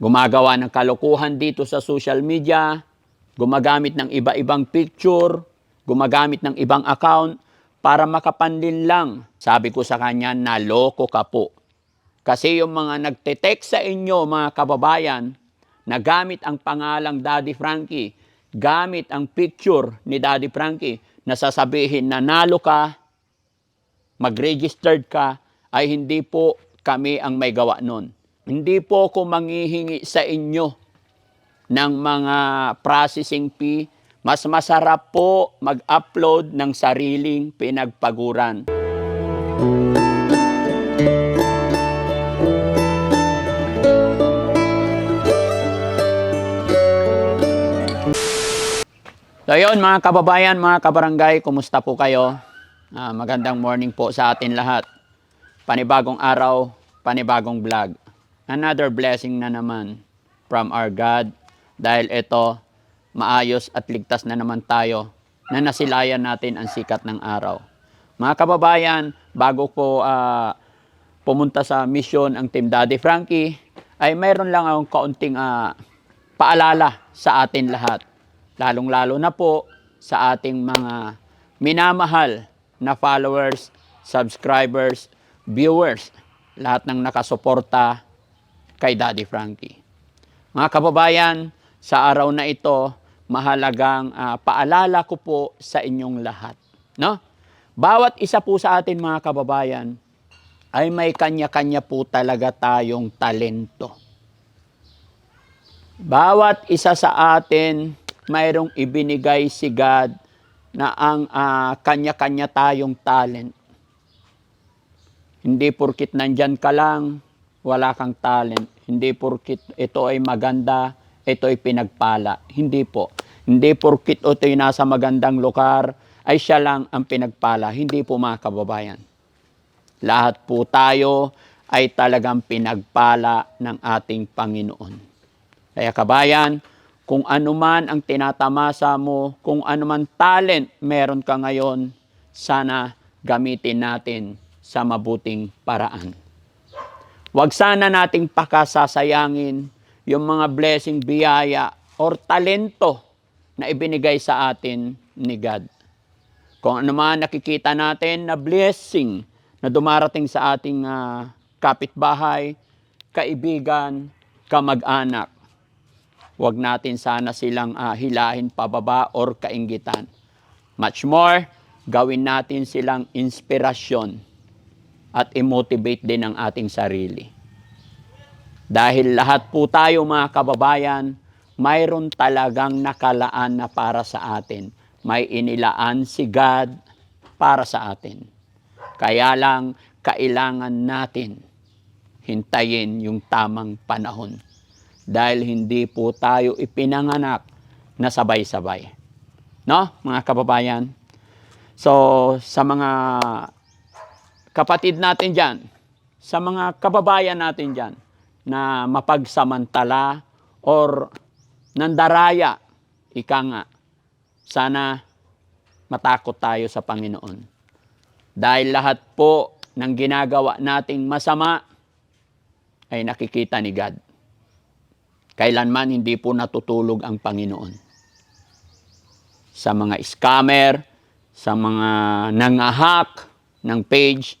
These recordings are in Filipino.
gumagawa ng kalokohan dito sa social media, gumagamit ng iba-ibang picture, gumagamit ng ibang account para makapanlin lang. Sabi ko sa kanya, naloko ka po. Kasi yung mga nagte-text sa inyo, mga kababayan, na gamit ang pangalang Daddy Frankie, gamit ang picture ni Daddy Frankie, na sasabihin na nalo ka, mag-registered ka, ay hindi po kami ang may gawa nun. Hindi po ako manghihingi sa inyo ng mga processing fee. Mas masarap po mag-upload ng sariling pinagpaguran. So yun mga kababayan, mga kabarangay, kumusta po kayo? Ah, magandang morning po sa atin lahat. Panibagong araw, panibagong vlog. Another blessing na naman from our God dahil ito maayos at ligtas na naman tayo na nasilayan natin ang sikat ng araw. Mga kababayan, bago po ah, pumunta sa mission ang Team Daddy Frankie, ay mayroon lang akong kaunting ah, paalala sa atin lahat lalong-lalo na po sa ating mga minamahal na followers, subscribers, viewers, lahat ng nakasuporta kay Daddy Frankie. Mga kababayan, sa araw na ito, mahalagang ah, paalala ko po sa inyong lahat. No? Bawat isa po sa atin mga kababayan ay may kanya-kanya po talaga tayong talento. Bawat isa sa atin mayroong ibinigay si God na ang ah, kanya-kanya tayong talent. Hindi porkit nandyan ka lang, wala kang talent. Hindi porkit ito ay maganda, ito ay pinagpala. Hindi po. Hindi porkit ito ay nasa magandang lugar, ay siya lang ang pinagpala. Hindi po mga kababayan. Lahat po tayo ay talagang pinagpala ng ating Panginoon. Kaya kabayan, kung ano man ang tinatamasa mo, kung ano man talent meron ka ngayon, sana gamitin natin sa mabuting paraan. Huwag sana nating pakasasayangin yung mga blessing, biyaya, or talento na ibinigay sa atin ni God. Kung ano man nakikita natin na blessing na dumarating sa ating ah, kapitbahay, kaibigan, kamag-anak, Huwag natin sana silang ah, hilahin pababa or kaingitan. Much more, gawin natin silang inspirasyon at i-motivate din ang ating sarili. Dahil lahat po tayo mga kababayan, mayroon talagang nakalaan na para sa atin. May inilaan si God para sa atin. Kaya lang, kailangan natin hintayin yung tamang panahon dahil hindi po tayo ipinanganak na sabay-sabay. No, mga kababayan? So, sa mga kapatid natin dyan, sa mga kababayan natin dyan, na mapagsamantala or nandaraya, ika nga, sana matakot tayo sa Panginoon. Dahil lahat po ng ginagawa nating masama ay nakikita ni God kailanman hindi po natutulog ang Panginoon. Sa mga scammer, sa mga nangahak ng page,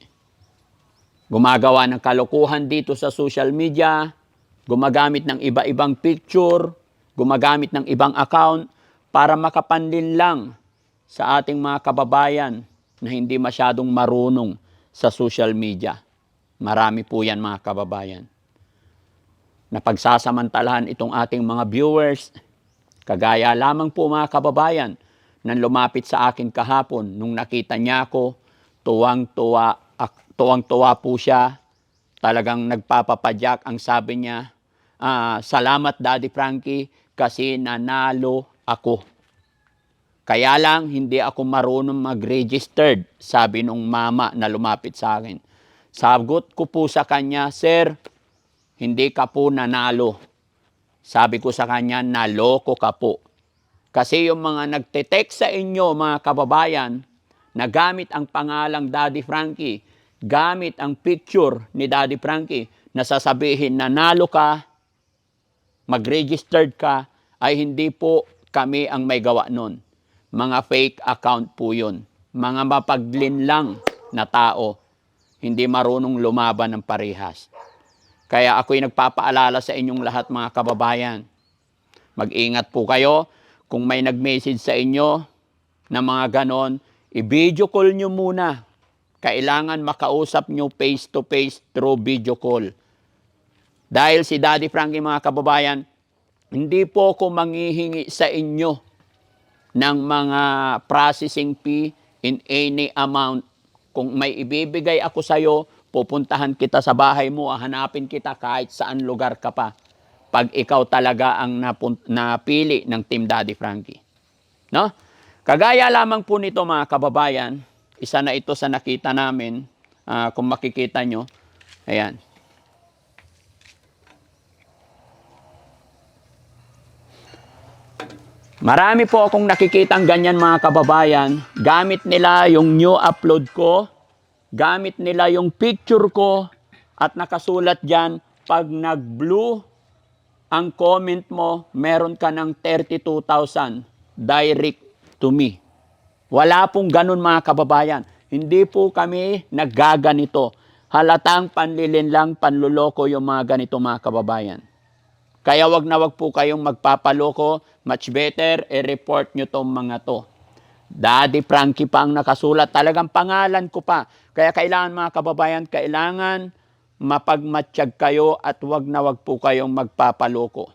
gumagawa ng kalokohan dito sa social media, gumagamit ng iba-ibang picture, gumagamit ng ibang account para makapanlin lang sa ating mga kababayan na hindi masyadong marunong sa social media. Marami po yan mga kababayan na pagsasamantalahan itong ating mga viewers. Kagaya lamang po mga kababayan nang lumapit sa akin kahapon nung nakita niya ako, tuwang-tuwa, tuwang-tuwa po siya. Talagang nagpapapadyak ang sabi niya, ah, salamat Daddy Frankie kasi nanalo ako. Kaya lang hindi ako marunong mag-registered, sabi nung mama na lumapit sa akin. Sagot ko po sa kanya, Sir, hindi ka po nanalo. Sabi ko sa kanya, naloko ka po. Kasi yung mga nagte-text sa inyo, mga kababayan, na gamit ang pangalang Daddy Frankie, gamit ang picture ni Daddy Frankie, na sasabihin, nanalo ka, mag-registered ka, ay hindi po kami ang may gawa nun. Mga fake account po yun. Mga mapaglinlang na tao. Hindi marunong lumaban ng parehas. Kaya ako'y nagpapaalala sa inyong lahat mga kababayan. Mag-ingat po kayo. Kung may nag-message sa inyo na mga ganon, i-video call nyo muna. Kailangan makausap nyo face-to-face through video call. Dahil si Daddy Frankie mga kababayan, hindi po ako manghihingi sa inyo ng mga processing fee in any amount. Kung may ibibigay ako sa iyo, pupuntahan kita sa bahay mo, hanapin kita kahit saan lugar ka pa. Pag ikaw talaga ang napili ng Team Daddy Frankie. No? Kagaya lamang po nito mga kababayan, isa na ito sa nakita namin, ah, kung makikita nyo. Ayan. Marami po akong nakikitang ganyan mga kababayan. Gamit nila yung new upload ko. Gamit nila yung picture ko. At nakasulat dyan, pag nag-blue ang comment mo, meron ka ng 32,000 direct to me. Wala pong ganun mga kababayan. Hindi po kami naggaganito. Halatang panlilin lang, panluloko yung mga ganito mga kababayan. Kaya wag na wag po kayong magpapaloko. Much better, i-report nyo tong mga to. Daddy Frankie pa ang nakasulat. Talagang pangalan ko pa. Kaya kailangan mga kababayan, kailangan mapagmatsyag kayo at wag na wag po kayong magpapaloko.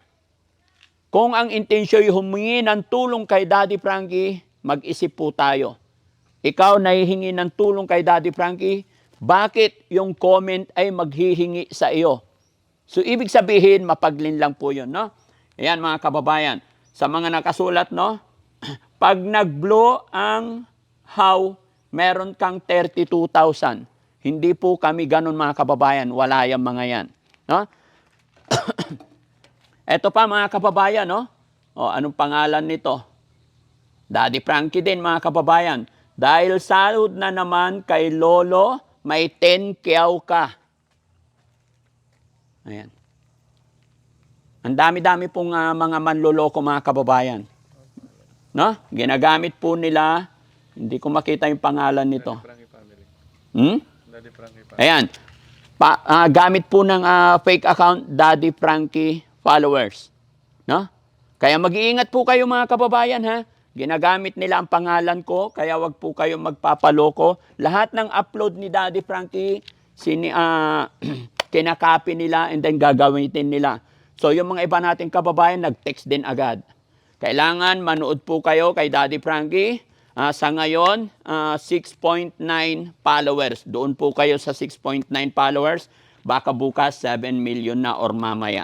Kung ang intensyon humingi ng tulong kay Daddy Frankie, mag-isip po tayo. Ikaw nahihingi ng tulong kay Daddy Frankie, bakit yung comment ay maghihingi sa iyo? So, ibig sabihin, mapaglin lang po yun, no? Ayan, mga kababayan. Sa mga nakasulat, no? Pag nag-blow ang how, meron kang 32,000. Hindi po kami ganun, mga kababayan. Wala yung mga yan. No? Ito pa, mga kababayan, no? O, anong pangalan nito? Daddy Frankie din, mga kababayan. Dahil sahod na naman kay Lolo, may 10 kiyaw ka. Ayan. Ang dami-dami pong ah, mga manloloko mga kababayan. No? Ginagamit po nila, hindi ko makita yung pangalan nito. Hmm? Daddy Frankie. Ayan. Pa, ah, gamit po ng ah, fake account Daddy Frankie followers. No? Kaya mag-iingat po kayo mga kababayan ha. Ginagamit nila ang pangalan ko, kaya wag po kayong magpapaloko. Lahat ng upload ni Daddy Frankie, sini, ah, kinakopy nila and then gagamitin nila. So yung mga iba nating kababayan, nag-text din agad. Kailangan manood po kayo kay Daddy Frankie. Ah, sa ngayon, ah, 6.9 followers. Doon po kayo sa 6.9 followers. Baka bukas 7 million na or mamaya.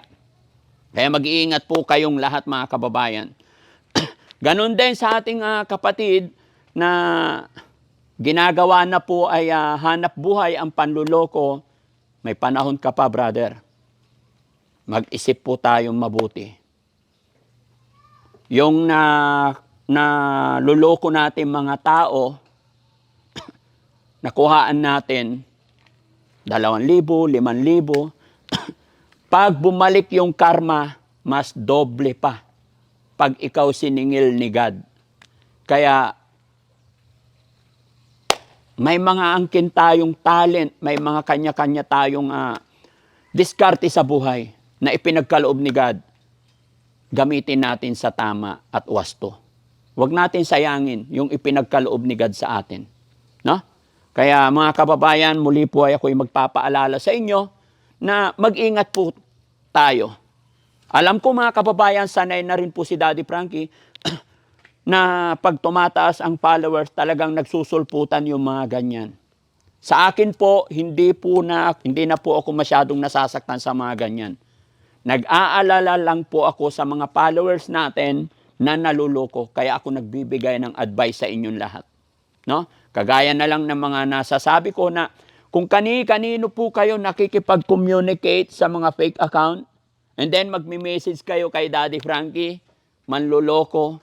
Kaya mag-iingat po kayong lahat mga kababayan. Ganon din sa ating ah, kapatid na ginagawa na po ay ah, hanap buhay ang panluloko. May panahon ka pa, brother. Mag-isip po tayong mabuti. Yung na, na luloko natin mga tao, nakuhaan natin, dalawang libo, limang libo. Pag bumalik yung karma, mas doble pa pag ikaw siningil ni God. Kaya may mga angkin tayong talent, may mga kanya-kanya tayong ah, diskarte sa buhay na ipinagkaloob ni God. Gamitin natin sa tama at wasto. Huwag natin sayangin yung ipinagkaloob ni God sa atin. No? Kaya mga kababayan, muli po ay ako'y magpapaalala sa inyo na mag-ingat po tayo. Alam ko mga kababayan, sanay na rin po si Daddy Frankie na pag tumataas ang followers, talagang nagsusulputan yung mga ganyan. Sa akin po, hindi po na, hindi na po ako masyadong nasasaktan sa mga ganyan. Nag-aalala lang po ako sa mga followers natin na naluloko. Kaya ako nagbibigay ng advice sa inyong lahat. No? Kagaya na lang ng mga nasasabi ko na kung kani-kanino po kayo nakikipag-communicate sa mga fake account, and then magme-message kayo kay Daddy Frankie, manluloko,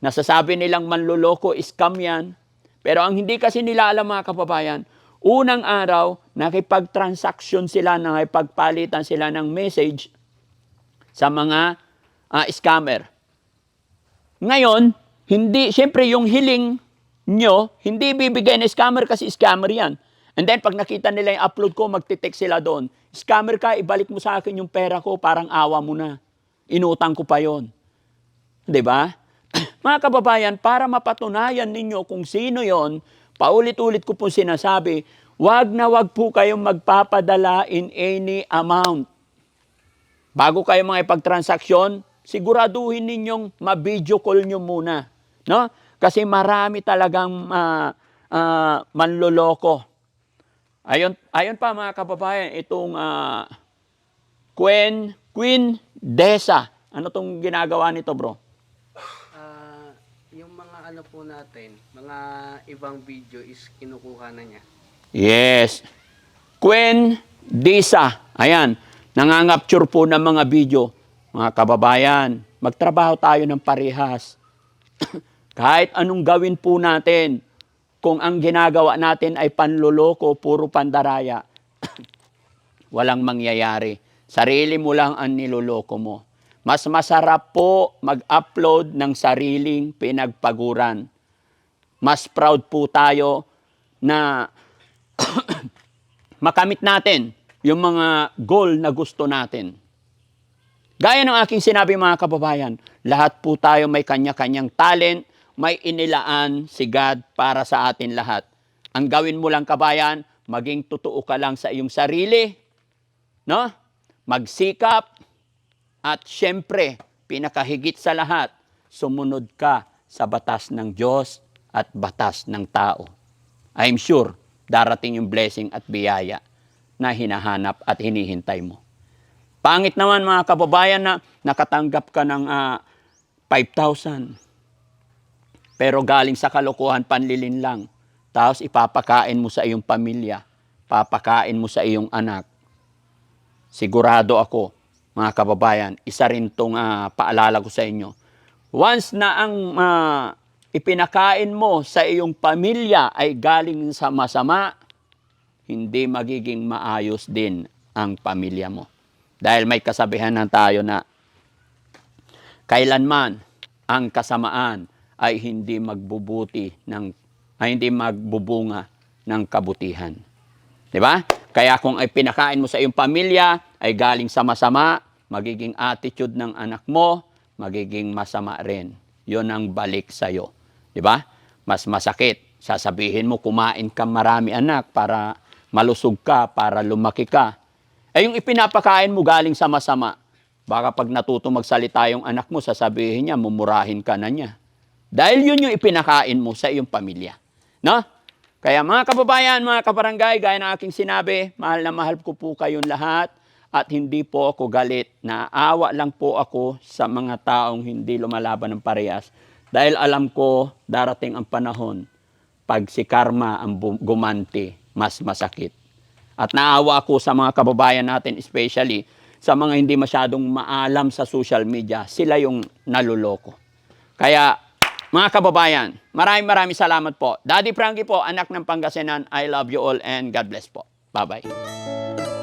nasasabi nilang manluloko, scam yan. Pero ang hindi kasi nila alam mga kababayan, unang araw, nakipag-transaction sila, nakipagpalitan sila ng message sa mga ah, scammer. Ngayon, hindi, siyempre yung hiling nyo, hindi bibigay ng scammer kasi scammer yan. And then pag nakita nila yung upload ko, magtitext sila doon. Scammer ka, ibalik mo sa akin yung pera ko, parang awa mo na. Inutang ko pa yon. 'Di ba? Mga kababayan, para mapatunayan ninyo kung sino yon, paulit-ulit ko po sinasabi, wag na wag po kayong magpapadala in any amount. Bago kayo mga ipagtransaksyon, siguraduhin ninyong ma-video call nyo muna. No? Kasi marami talagang ah, ah, manloloko. Ayon, ayon pa mga kababayan, itong ah, Queen, Queen Desa. Ano tong ginagawa nito bro? Ah, yung mga ano po natin, mga ibang video is kinukuha na niya. Yes. Queen Disa. Ayan. Nangangapture po ng mga video. Mga kababayan, magtrabaho tayo ng parehas. Kahit anong gawin po natin, kung ang ginagawa natin ay panloloko, puro pandaraya, walang mangyayari. Sarili mo lang ang niloloko mo. Mas masarap po mag-upload ng sariling pinagpaguran. Mas proud po tayo na makamit natin yung mga goal na gusto natin. Gaya ng aking sinabi mga kababayan, lahat po tayo may kanya-kanyang talent, may inilaan si God para sa atin lahat. Ang gawin mo lang kabayan, maging totoo ka lang sa iyong sarili, no? Magsikap, at syempre, pinakahigit sa lahat, sumunod ka sa batas ng Diyos at batas ng tao. I'm sure, darating yung blessing at biyaya na hinahanap at hinihintay mo. Pangit naman mga kababayan na nakatanggap ka ng ah, 5,000. Pero galing sa kalokohan, panlilin lang. Tapos ipapakain mo sa iyong pamilya. Papakain mo sa iyong anak. Sigurado ako, mga kababayan, isa rin itong ah, paalala ko sa inyo. Once na ang ah, ipinakain mo sa iyong pamilya ay galing sa masama, hindi magiging maayos din ang pamilya mo. Dahil may kasabihan na tayo na kailanman ang kasamaan ay hindi magbubuti ng ay hindi magbubunga ng kabutihan. 'Di ba? Kaya kung ay pinakain mo sa iyong pamilya ay galing sa masama, magiging attitude ng anak mo magiging masama rin. 'Yon ang balik sa iyo. 'Di ba? Mas masakit. Sasabihin mo kumain ka marami anak para malusog ka, para lumaki ka. Eh yung ipinapakain mo galing sa masama, baka pag natuto magsalita yung anak mo, sasabihin niya, mumurahin ka na niya. Dahil yun yung ipinakain mo sa iyong pamilya. No? Kaya mga kababayan, mga kabarangay, gaya ng aking sinabi, mahal na mahal ko po kayong lahat at hindi po ako galit. Naawa lang po ako sa mga taong hindi lumalaban ng parehas. Dahil alam ko, darating ang panahon, pag si karma ang gumanti, mas masakit. At naawa ako sa mga kababayan natin, especially sa mga hindi masyadong maalam sa social media, sila yung naluloko. Kaya, mga kababayan, maraming maraming salamat po. Daddy Frankie po, anak ng Pangasinan, I love you all and God bless po. Bye-bye.